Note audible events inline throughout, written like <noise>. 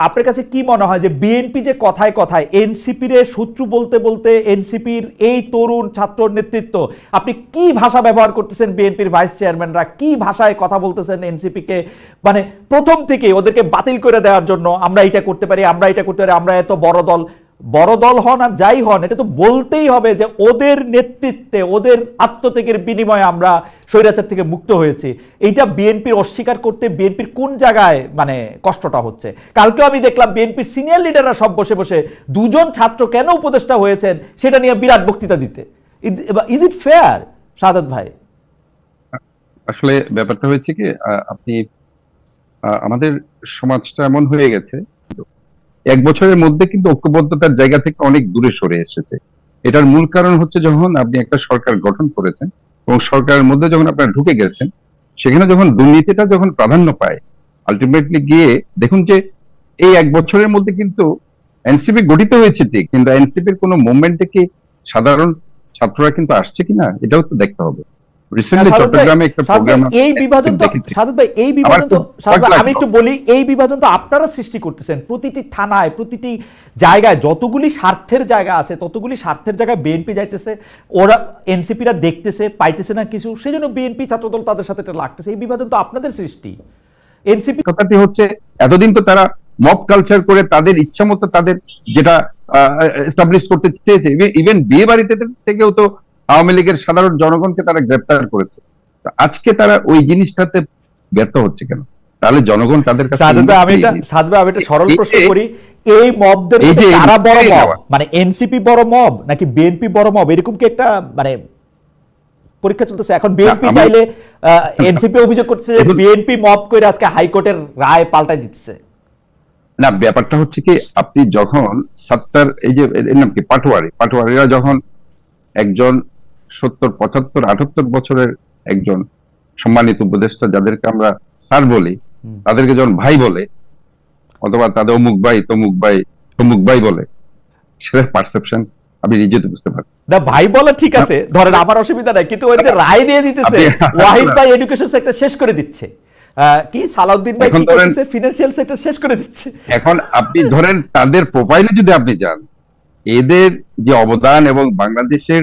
আপনার কাছে কি মনে হয় যে বিএনপি যে কথায় কথায় এনসিপির শত্রু বলতে বলতে এনসিপির এই তরুণ ছাত্র নেতৃত্ব, আপনি কি ভাষা ব্যবহার করতেছেন বিএনপির ভাইস চেয়ারম্যানরা কি ভাষায় কথা বলতেছেন এনসিপিকে মানে প্রথম থেকে ওদেরকে বাতিল করে দেওয়ার জন্য আমরা এটা করতে পারি, আমরা এটা করতে পারি, আমরা এত বড় দল বড় দল হন আর যাই হন, এটা তো বলতেই হবে যে ওদের নেতৃত্বে, ওদের আত্মত্যাগের বিনিময়ে আমরা স্বৈরাচার থেকে মুক্ত হয়েছি। এইটা বিএনপির অস্বীকার করতে বিএনপির কোন জায়গায় মানে কষ্টটা হচ্ছে? কালকেও আমি দেখলাম বিএনপির সিনিয়র লিডাররা সব বসে বসে দুজন ছাত্র কেন উপদেষ্টা হয়েছেন সেটা নিয়ে বিরাট বক্তৃতা দিতে। ইজ ইট ফেয়ার সাদাত ভাই? আসলে ব্যাপারটা হয়েছে কি আপনি আমাদের সমাজটা এমন হয়ে গেছে এক বছরের মধ্যে কিন্তু ঐক্যবদ্ধতার জায়গা থেকে অনেক দূরে সরে এসেছে। এটার মূল কারণ হচ্ছে যখন আপনি একটা সরকার গঠন করেছেন এবং সরকারের মধ্যে যখন আপনারা ঢুকে গেছেন, সেখানে যখন দুর্নীতিটা যখন প্রাধান্য পায় আলটিমেটলি গিয়ে দেখুন যে এই এক বছরের মধ্যে কিন্তু এনসিপি গঠিত হয়েছে ঠিক, কিন্তু এনসিপির কোনো মুভমেন্টে কি সাধারণ ছাত্ররা কিন্তু আসছে কিনা, এটাও তো দেখতে হবে। রিসেন্টলি চট্টগ্রামে একটা প্রোগ্রাম এই বিভাজন তো সাদত ভাই এই বিভাজন তো খুব সাদত ভাই, শখ আমি একটু বলি এই বিভাজন তো আপনারা সৃষ্টি করতেছেন। প্রতিটি থানায় প্রতিটি জায়গায় যতগুলি স্বার্থের জায়গা আছে ততগুলি স্বার্থের জায়গায় বিএনপি যাইতেছে ওরা এনসিপিরা দেখতেছে পাইতেছে না কিছু সেই জন্য বিএনপি ছাত্রদল তাদের সাথে এটা লাগতেছে। এই বিভাজন তো আপনাদের সৃষ্টি। এনসিপি কথাটি হচ্ছে এতদিন তো তারা মব কালচার করে তাদের ইচ্ছা মতো তাদের যেটা এস্টাবলিশ করতে চেয়েছে। ইভেন বিয়ে বাড়িতে থেকেও তো আওয়ামী লীগের সাধারণ জনগণকে তারা গ্রেপ্তার করেছে। আজকে তারা ওই জিনিসটাতে ব্যর্থ হচ্ছে কেন? তাহলে জনগণ তাদের কাছে আমি এটা আমি একটা সরল প্রশ্ন করি। এই মবদের কারা বড় মব মানে এনসিপি বড় মব নাকি বিএনপি বড় মব এরকম কি একটা মানে পরীক্ষা চলতেছে? এখন বিএনপি চাইলে এনসিপি অভিযোগ করছে যে বিএনপি মব করে আজকে হাইকোর্টের রায় পাল্টাই দিচ্ছে না ব্যাপারটা হচ্ছে কি আপনি যখন সত্তার এই যে এর নাম কি পাটোয়ারি? পাটোয়ারিরা যখন একজন সত্তর পঁচাত্তর আটাত্তর বছরের একজন সম্মানিত উপদেষ্টা যাদেরকে আমরা স্যার বলি তাদেরকে যখন ভাই বলে অথবা তাদের অমুক ভাই তমুক ভাই তমুক ভাই বলে সেটা পারসেপশন আমি নিজে তো বুঝতে পারি না ভাই বলা ঠিক আছে ধরেন আমার অসুবিধা নাই কিন্তু ওই যে রায় দিয়ে দিতেছে ওয়াহিদ ভাই এডুকেশন সেক্টর শেষ করে দিচ্ছে। কি সালাউদ্দিন ভাই কি করতেছে ফিনান্সিয়াল সেক্টর শেষ করে দিচ্ছে। এখন আপনি ধরেন তাদের প্রোফাইলে যদি আপনি যান এদের যে অবদান এবং বাংলাদেশের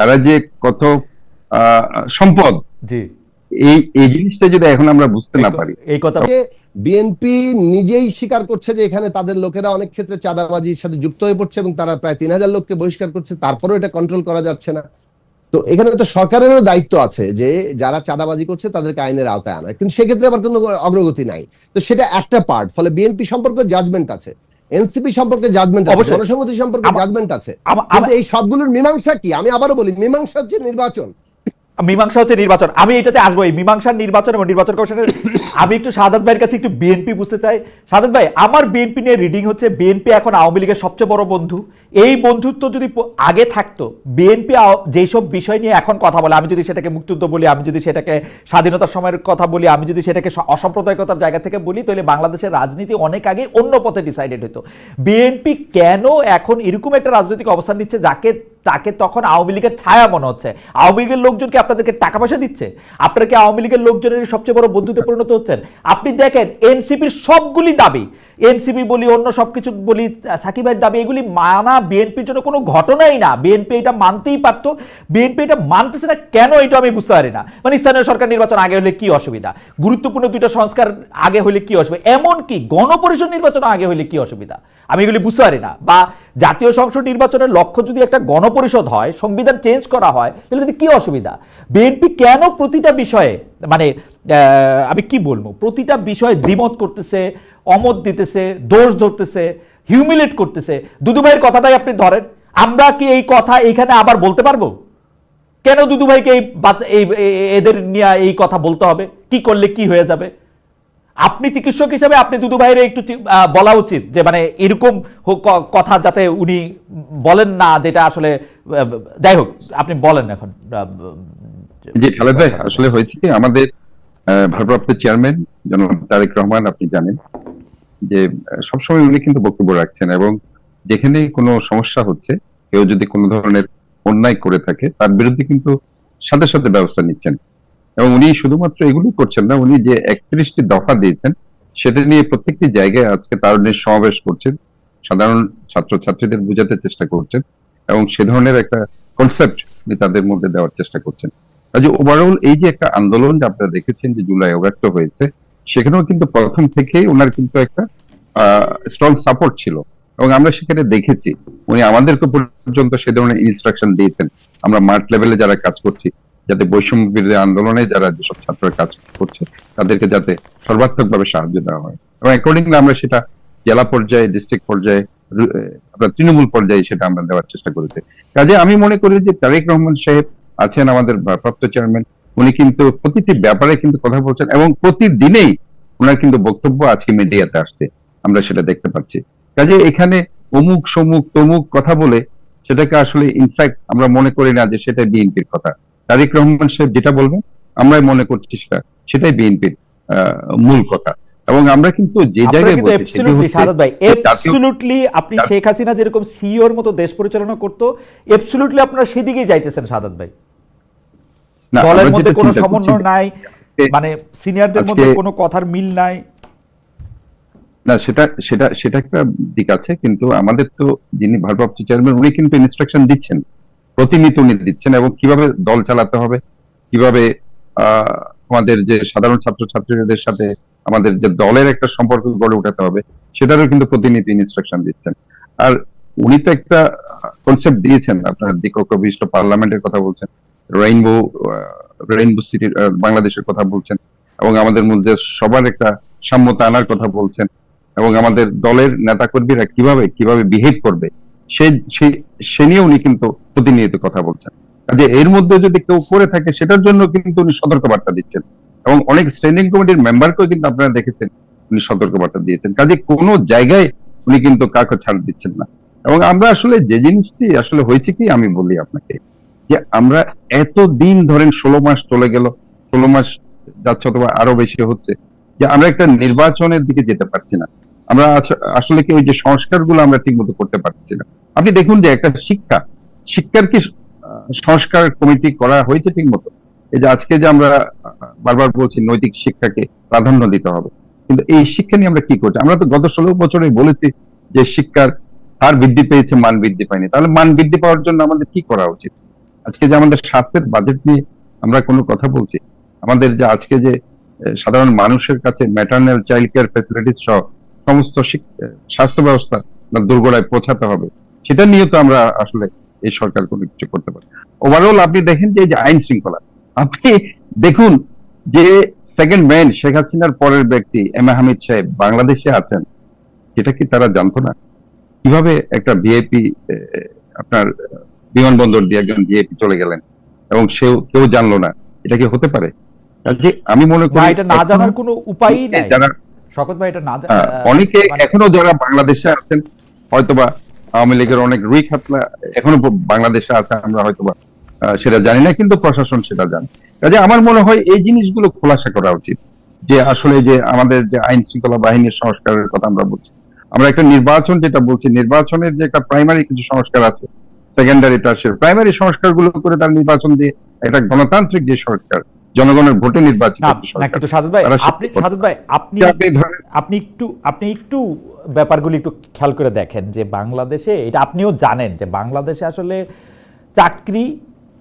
তারা যে কত সম্পদ জি। এই এই জিনিসটা যদি এখন আমরা বুঝতে না পারি। এই কথা যে বিএনপি নিজেই স্বীকার করছে যে এখানে তাদের লোকেরা অনেক ক্ষেত্রে চাঁদাবাজির সাথে যুক্ত হয়ে পড়ছে এবং তারা প্রায় তিন হাজার লোককে বহিষ্কার করছে তারপরেও এটা কন্ট্রোল করা যাচ্ছে না। তো এখানে তো সরকারেরও দায়িত্ব আছে যে যারা চাঁদাবাজি করছে তাদেরকে আইনের আওতায় আনা। কিন্তু সেক্ষেত্রে আবার কোনো অগ্রগতি নাই। তো সেটা একটা পার্ট ফলে বিএনপি সম্পর্কে জাজমেন্ট আছে। এনসিপি সম্পর্কে জাজমেন্ট আছে জনসংহতি সম্পর্কে জাজমেন্ট আছে। কিন্তু এই সবগুলোর মীমাংসা কি? আমি আবারও বলি মীমাংসা হচ্ছে নির্বাচন। মীমাংসা হচ্ছে নির্বাচন। আমি এটাতে আসব এই মীমাংসার নির্বাচন এবং নির্বাচন কমিশনের <coughs> আমি একটু সাদাত ভাইয়ের কাছে একটু বিএনপি বুঝতে চাই। সাদাত ভাই আমার বিএনপি নিয়ে রিডিং হচ্ছে বিএনপি এখন আওয়ামী লীগের সবচেয়ে বড় বন্ধু। এই বন্ধুত্ব যদি আগে থাকতো বিএনপি যেসব বিষয় নিয়ে এখন কথা বলে, আমি যদি সেটাকে মুক্তিযুদ্ধ বলি, আমি যদি সেটাকে স্বাধীনতার সময়ের কথা বলি, আমি যদি সেটাকে অসাম্প্রদায়িকতার জায়গা থেকে বলি, তাহলে বাংলাদেশের রাজনীতি অনেক আগে অন্য পথে ডিসাইডেড হতো। বিএনপি কেন এখন এরকম একটা রাজনৈতিক অবস্থান নিচ্ছে, যাকে, তাকে তখন আওয়ামী লীগের ছায়া মনে হচ্ছে? আওয়ামী লীগের লোকজনকে আপনাদেরকে টাকা পয়সা দিচ্ছে? আপনারা কি আওয়ামী লীগের লোকজনের সবচেয়ে বড় বন্ধুতে পরিণত হচ্ছেন? আপনি দেখেন এনসিপির সবগুলি দাবি এনসিপি বলি, অন্য সবকিছু বলি সাকিবের দাবি, এগুলি মানা বিএনপির জন্য কোনো ঘটনাই না। বিএনপি এটা মানতেই পারতো। বিএনপি এটা মানতেছে না কেন এটা আমি বুঝতে পারি না। মানে স্থানীয় সরকার নির্বাচন আগে হলে কি অসুবিধা? গুরুত্বপূর্ণ দুইটা সংস্কার আগে হলে কি অসুবিধা? এমন কি গণপরিষদ নির্বাচন আগে হলে কি অসুবিধা? আমি এগুলি বুঝতে পারি না। বা জাতীয় সংসদ নির্বাচনের লক্ষ্য যদি একটা গণপরিষদ হয়, সংবিধান চেঞ্জ করা হয়, তাহলে কি অসুবিধা? বিএনপি কেন প্রতিটা বিষয়ে মানে আমি কি বলব? প্রতিটা বিষয়ে দ্বিমত করতেছে, অমত দিতেছে, দোষ ধরতেছে হিউমিলেট করতেছে। দুদু ভাইয়ের কথাটাই আপনি ধরেন। আমরা কি এই কথা এইখানে আবার বলতে পারব? কেন দুদু ভাইকে এই এদের নিয়ে এই কথা বলতে হবে? কি করলে কি হয়ে যাবে? আপনি চিকিৎসক হিসেবে আপনি দুদু ভাইয়ের একটু বলা উচিত যে মানে এরকম কথা যাতে উনি বলেন না, যেটা আসলে যাই হোক, আপনি বলেন এখন। যে খালেদ ভাই, আসলে হয়েছে কি? আমাদের ভারপ্রাপ্ত চেয়ারম্যান জনাব তারেক রহমান, আপনি জানেন যে সবসময় উনি কিন্তু বক্তব্য রাখছেন এবং যেখানে কোনো সমস্যা হচ্ছে, কেউ যদি কোনো ধরনের অন্যায় করে থাকে, তার বিরুদ্ধে কিন্তু সাথে সাথে ব্যবস্থা নিচ্ছেন। এবং উনি শুধুমাত্র এগুলি করছেন না, উনি যে একত্রিশটি দফা দিয়েছেন, সেটা নিয়ে প্রত্যেকটি জায়গায় আজকে তারুণ্যের সমাবেশ করছেন, সাধারণ ছাত্রছাত্রীদের বোঝাতে চেষ্টা করছেন এবং সে ধরনের একটা কনসেপ্ট তাদের মধ্যে দেওয়ার চেষ্টা করছেন। কাজে ওভারঅল এই যে একটা আন্দোলন যে আপনারা দেখেছেন যে জুলাই অগাস্ট হয়েছে, সেখানেও কিন্তু প্রথম থেকেই ওনার কিন্তু একটা স্ট্রং সাপোর্ট ছিল। এবং আমরা সেখানে দেখেছি, উনি আমাদেরকে পর্যন্ত সে ধরনের ইনস্ট্রাকশন দিয়েছেন। আমরা মাঠ লেভেলে যারা কাজ করছি, যাতে বৈষম্য বিরোধী আন্দোলনে যারা যেসব ছাত্ররা কাজ করছে, তাদেরকে যাতে সর্বাত্মকভাবে সাহায্য দেওয়া হয়। এবং অ্যাকর্ডিংলি আমরা সেটা জেলা পর্যায়ে ডিস্ট্রিক্ট পর্যায়ে আপনার তৃণমূল পর্যায়ে সেটা আমরা দেওয়ার চেষ্টা করেছি। কাজে আমি মনে করি যে তারেক রহমান সাহেব আছেন আমাদের ভারপ্রাপ্ত চেয়ারম্যান উনি কিন্তু প্রতিটি ব্যাপারে কিন্তু কথা বলছেন এবং প্রতিদিনেই ওনার কিন্তু বক্তব্য আজকে মিডিয়াতে আসছে। আমরা সেটা দেখতে পাচ্ছি। কাজে এখানে অমুক সমুক তমুক কথা বলে সেটাকে আসলে ইনফ্যাক্ট আমরা মনে করি না যে সেটা বিএনপির কথা। তারেক রহমান সাহেব যেটা বলবেন আমরাই মনে করছি সেটা সেটাই বিএনপির মূল কথা। এবং আমরা কিন্তু যে জায়গায় ভাই আপনি শেখ হাসিনা যেরকম সিওর মতো দেশ পরিচালনা করতো এবসুলুটলি আপনারা সেদিকেই যাইতেছেন সাদাত ভাই। দলের মধ্যে কোনো সমন্বয় নাই মানে সিনিয়রদের মধ্যে কোনো কথার মিল নাই। না সেটা সেটা সেটা একটা দিক আছে কিন্তু আমাদের তো যিনি ভারপ্রাপ্ত চেয়ারম্যান উনি কিন্তু ইনস্ট্রাকশন দিচ্ছেন প্রতিনিয়ত উনি দিচ্ছেন এবং কীভাবে দল চালাতে হবে কীভাবে আমাদের যে সাধারণ ছাত্রছাত্রীদের সাথে আমাদের যে দলের একটা সম্পর্ক গড়ে উঠাতে হবে সেটারও কিন্তু প্রতিনিধি ইনস্ট্রাকশন দিচ্ছেন। আর উনি তো একটা কনসেপ্ট দিয়েছেন আপনার বিশিষ্ট পার্লামেন্টের কথা বলছেন রেইনবো রেইনবো সিটি বাংলাদেশের কথা বলছেন এবং আমাদের মধ্যে সবার একটা সাম্যতা আনার কথা বলছেন এবং আমাদের দলের নেতাকর্মীরা কীভাবে কীভাবে বিহেভ করবে, সে, সে- নিয়ে উনি কিন্তু প্রতিনিয়ত কথা বলছেন। কাজে এর মধ্যে যদি কেউ করে থাকে, সেটার জন্য কিন্তু উনি সতর্কবার্তা দিচ্ছেন এবং অনেক স্ট্যান্ডিং কমিটির মেম্বারকেও কিন্তু আপনারা দেখেছেন উনি সতর্কবার্তা দিয়েছেন। কাজে কোনো জায়গায় উনি কিন্তু কাউকে ছাড় দিচ্ছেন না। এবং আমরা আসলে যে জিনিসটি আসলে হয়েছে কি আমি বলি আপনাকে। যে আমরা এত দিন ধরেন ষোলো মাস চলে গেল, ষোলো মাস যাচ্ছে অথবা আরও বেশি হচ্ছে, যে আমরা একটা নির্বাচনের দিকে যেতে পারছি না। আমরা আসলে কি ওই যে সংস্কারগুলো আমরা ঠিক মতো করতে পারছি না। আপনি দেখুন যে একটা শিক্ষা, শিক্ষার কি সংস্কার কমিটি করা হয়েছে ঠিক মতো এই যে আজকে যে আমরা বারবার বলছি নৈতিক শিক্ষাকে প্রাধান্য দিতে হবে, কিন্তু এই শিক্ষা নিয়ে আমরা কি করছি? আমরা তো গত ষোলো বছরে বলেছি যে শিক্ষার হার বৃদ্ধি পেয়েছে, মান বৃদ্ধি পায়নি। তাহলে মান বৃদ্ধি পাওয়ার জন্য আমাদের কি করা উচিত? আজকে যে আমাদের স্বাস্থ্যের বাজেট নিয়ে আমরা কোনো কথা বলছি, আমাদের যে আজকে যে সাধারণ মানুষের কাছে ম্যাটার্নাল চাইল্ড কেয়ার ফ্যাসিলিটিস সহ সমস্ত স্বাস্থ্য ব্যবস্থা দুর্গড়ায় পৌঁছাতে হবে, সেটা নিয়ে তো আমরা আসলে এই সরকার কোনো কিছু করতে পারি ওভারঅল আপনি দেখেন যে আইন শৃঙ্খলা, আপনি দেখুন যে সেকেন্ড ম্যান শেখ হাসিনার পরের ব্যক্তি এম এ হামিদ সাহেব বাংলাদেশে আছেন, সেটা কি তারা জানতো না? কীভাবে একটা ভিআইপি আপনার বিমানবন্দর দিয়ে একজন ভিআইপি চলে গেলেন। এবং সেও কেউ জানলো না। এটা কি হতে পারে? কাজে আমি মনে করি এটা না জানার কোনো উপায়ই নাই। যারা শকত ভাই এটা না হ্যাঁ, অনেকে মানে- এখনও যারা বাংলাদেশে আছেন হয়তোবা আওয়ামী লীগের অনেক রুই খাতলা এখনও বাংলাদেশে আছে আমরা হয়তোবা সেটা জানি না কিন্তু প্রশাসন সেটা জানে। কাজে আমার মনে হয় এই জিনিসগুলো খোলাসা করা উচিত যে আসলে যে আমাদের যে আইন শৃঙ্খলা বাহিনীর সংস্কারের কথা আমরা বলছি। আমরা একটা নির্বাচন যেটা বলছি নির্বাচনের যে একটা প্রাইমারি কিছু সংস্কার আছে সেকেন্ডারি টার্সিয়ারি প্রাইমারি সংস্কারগুলো করে তার নির্বাচন দিয়ে একটা গণতান্ত্রিক যে সরকার জনগণের ভোটে নির্বাচিত কিন্তু সাদত ভাই আপনি সাদত ভাই আপনি আপনি আপনি একটু আপনি একটু ব্যাপারগুলি একটু খেয়াল করে দেখেন যে বাংলাদেশে এটা আপনিও জানেন যে বাংলাদেশে আসলে চাকরি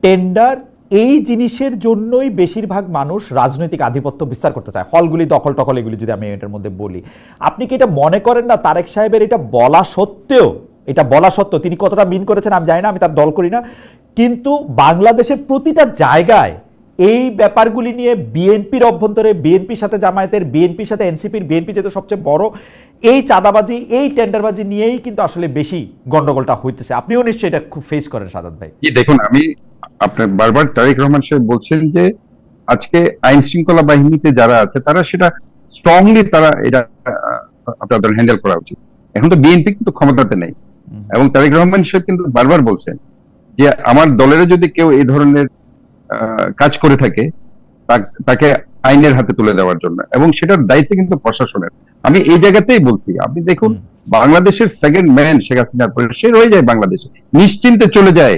টেন্ডার এই জিনিসের জন্যই বেশিরভাগ মানুষ রাজনৈতিক আধিপত্য বিস্তার করতে চায়। হলগুলি দখল টখল এগুলি যদি আমি এটার মধ্যে বলি। আপনি কি এটা মনে করেন না তারেক সাহেবের এটা বলা সত্ত্বেও এটা বলা সত্ত্বেও তিনি কতটা মিন করেছেন আমি জানি না, আমি তার দল করি না। কিন্তু বাংলাদেশের প্রতিটা জায়গায় এই ব্যাপারগুলি নিয়ে বিএনপির অভ্যন্তরে, বিএনপির সাথে জামায়াতের, বিএনপির সাথে এনসিপির, বিএনপি যেহেতু সবচেয়ে বড়, এই চাঁদাবাজি, এই টেন্ডারবাজি নিয়েই কিন্তু আসলে বেশি গন্ডগোলটা হইতেছে। আপনিও নিশ্চয়ই এটা খুব ফেস করেন সাদাত ভাই। দেখুন, আমি আপনার বারবার তারেক রহমান সাহেব বলছেন যে, আজকে আইন শৃঙ্খলা বাহিনীতে যারা আছে, তারা সেটা স্ট্রংলি তারা এটা আপনাদের হ্যান্ডেল করা উচিত। এখন তো বিএনপি কিন্তু ক্ষমতাতে নেই। এবং তারেক রহমান সাহেব কিন্তু বারবার বলছেন যে আমার দলের যদি কেউ এই ধরনের কাজ করে থাকে তাকে আইনের হাতে তুলে দেওয়ার জন্য। এবং সেটার দায়িত্ব কিন্তু প্রশাসনের। আমি এই জায়গাতেই বলছি আপনি দেখুন বাংলাদেশের সেকেন্ড ম্যান শেখ হাসিনার পরে সে রয়ে যায় বাংলাদেশে নিশ্চিন্তে চলে যায়।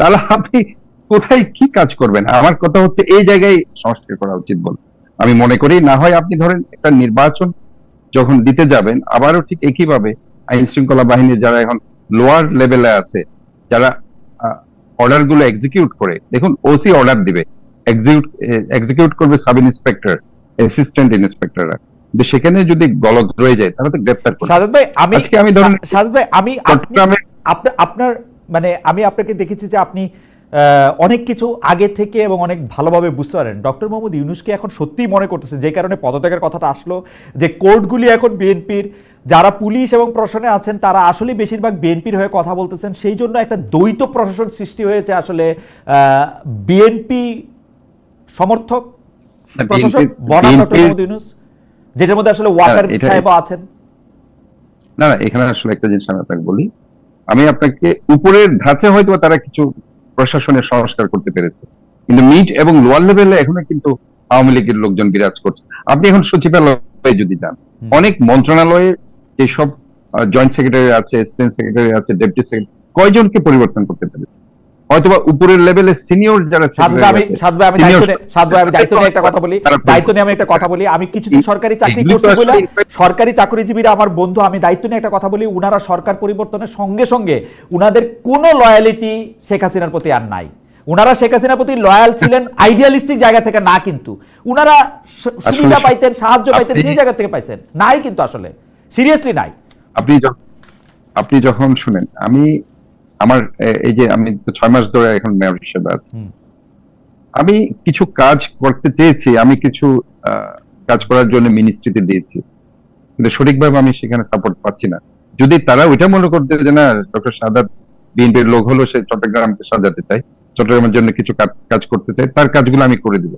তাহলে আপনি কোথায় কি কাজ করবেন? আমার কথা হচ্ছে এই জায়গায় সংস্কার করা উচিত বল আমি মনে করি না হয় আপনি ধরেন একটা নির্বাচন যখন দিতে যাবেন আবারও ঠিক একইভাবে আইন শৃঙ্খলা বাহিনীর যারা এখন লোয়ার লেভেলে আছে যারা অর্ডারগুলো এক্সিকিউট করে দেখুন ওসি অর্ডার দিবে এক্সিকিউট করবে সাব ইন্সপেক্টর অ্যাসিস্ট্যান্ট ইন্সপেক্টর সেখানে যদি গলত রয়ে যায় তাহলে তো গ্রেপ্তার করবে। সাজাদ ভাই আমি আজকে আমি ধরুন- সাজাদ ভাই আমি আপনি- আপনার মানে আমি আপনাকে দেখেছি যে আপনি অনেক কিছু আগে থেকে এবং অনেক ভালোভাবে বুঝতে পারেন। ডক্টর মোহাম্মদ ইউনুসকে এখন সত্যিই মনে করতেছে যে কারণে পদত্যাগের কথাটা আসলো যে কোর্টগুলি এখন বিএনপির যারা পুলিশ এবং প্রশাসনে আছেন তারা আসলে বেশিরভাগ বিএনপির হয়ে কথা বলতেছেন। সেই জন্য একটা দ্বৈত প্রশাসন সৃষ্টি হয়েছে আসলে বিএনপি সমর্থক প্রশাসক বনাম যেটার মধ্যে আসলে ওয়াকার সাহেবও আছেন। না না এখানে আসলে একটা জিনিস আমি আপনাকে বলি। আমি আপনাকে উপরের ধাঁচে হয়তো তারা কিছু প্রশাসনের সংস্কার করতে পেরেছে। কিন্তু মিড এবং লোয়ার লেভেলে এখনও কিন্তু আওয়ামী লীগের লোকজন বিরাজ করছে। আপনি এখন সচিবালয়ে যদি যান অনেক মন্ত্রণালয়ে যেসব জয়েন্ট সেক্রেটারি আছে অ্যাসিস্ট্যান্ট সেক্রেটারি আছে ডেপুটি সেক্রেটারি কয়জনকে পরিবর্তন করতে পেরেছে? হয়তোবা উপরের লেভেলে সিনিয়র যারা আমি secretary আছে, সাদ ভাই আমি senior- দায়িত্ব নিয়ে- সাদ আমি দায়িত্ব নিয়ে একটা কথা বলি। দায়িত্ব নিয়ে আমি একটা কথা বলি। আমি সরকারি চাকরি করছি বলে সরকারি চাকরিজীবীরা আমার বন্ধু আমি দায়িত্ব নিয়ে একটা কথা বলি। উনারা সরকার পরিবর্তনের সঙ্গে সঙ্গে উনাদের কোনো লয়ালিটি শেখ হাসিনার প্রতি আর নাই। উনারা শেখ হাসিনার প্রতি লয়াল ছিলেন আইডিয়ালিস্টিক জায়গা থেকে না কিন্তু। উনারা সুবিধা পাইতেন সাহায্য পাইতেন সেই জায়গা থেকে পাইছেন। নাই কিন্তু আসলে। সিরিয়াসলি নাই। আপনি আপনি যখন শুনেন আমি আমার এই যে আমি ছয় মাস ধরে এখন মেয়র হিসেবে আছি। আমি কিছু কাজ করতে চেয়েছি আমি কিছু কাজ করার জন্য মিনিস্ট্রিতে দিয়েছি। কিন্তু সঠিকভাবে আমি সেখানে সাপোর্ট পাচ্ছি না। যদি তারা ওইটা মনে করতে যে না ডক্টর সাদাত বিএনপির লোক হলো সে চট্টগ্রামকে সাজাতে চাই চট্টগ্রামের জন্য কিছু কাজ- কাজ করতে চাই তার কাজগুলো আমি করে দিব।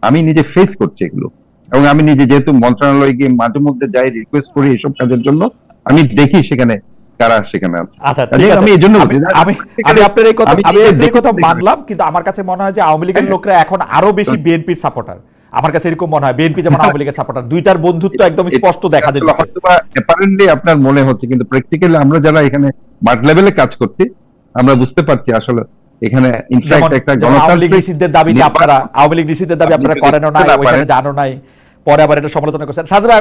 আমি নিজে ফেস করছি এগুলো। এবং আমি নিজে যেহেতু মন্ত্রণালয়ে গিয়ে মাঝে মধ্যে যাই রিকোয়েস্ট করি এইসব কাজের জন্য আমি দেখি সেখানে কারা সেখানে আছে। আচ্ছা ঠিক আছে। আমি এজন্য আমি আমি আমি আপনার এই কথা আমি আমি নিজে আপনার এই কথা মানলাম কিন্তু আমার কাছে মনে হয় যে আওয়ামী লীগের হ্যাঁ। লোকরা এখন আরও বেশি বিএনপির সাপোর্টার আমার কাছে এরকম মনে হয় বিএনপি যেমন আওয়ামী লীগের সাপোর্টার দুইটার বন্ধুত্ব একদম স্পষ্ট দেখা যাচ্ছে। হয়তোবা আপনার মনে হচ্ছে কিন্তু প্র্যাকটিক্যালি আমরা যারা এখানে মাঠ লেভেলে কাজ করছি আমরা বুঝতে পারছি আসলে এখানে যেমন ইনফ্যাক্ট একটা আওয়ামী লীগ গণতান্ত্রিক নিষিদ্ধের নির্বাচন- আপনারা আওয়ামী লীগ নিষিদ্ধের দাবি আপনারা নাই ওইখানে জানো নাই। পরে আবার এটা সমালোচনা করছেন। সাধারণ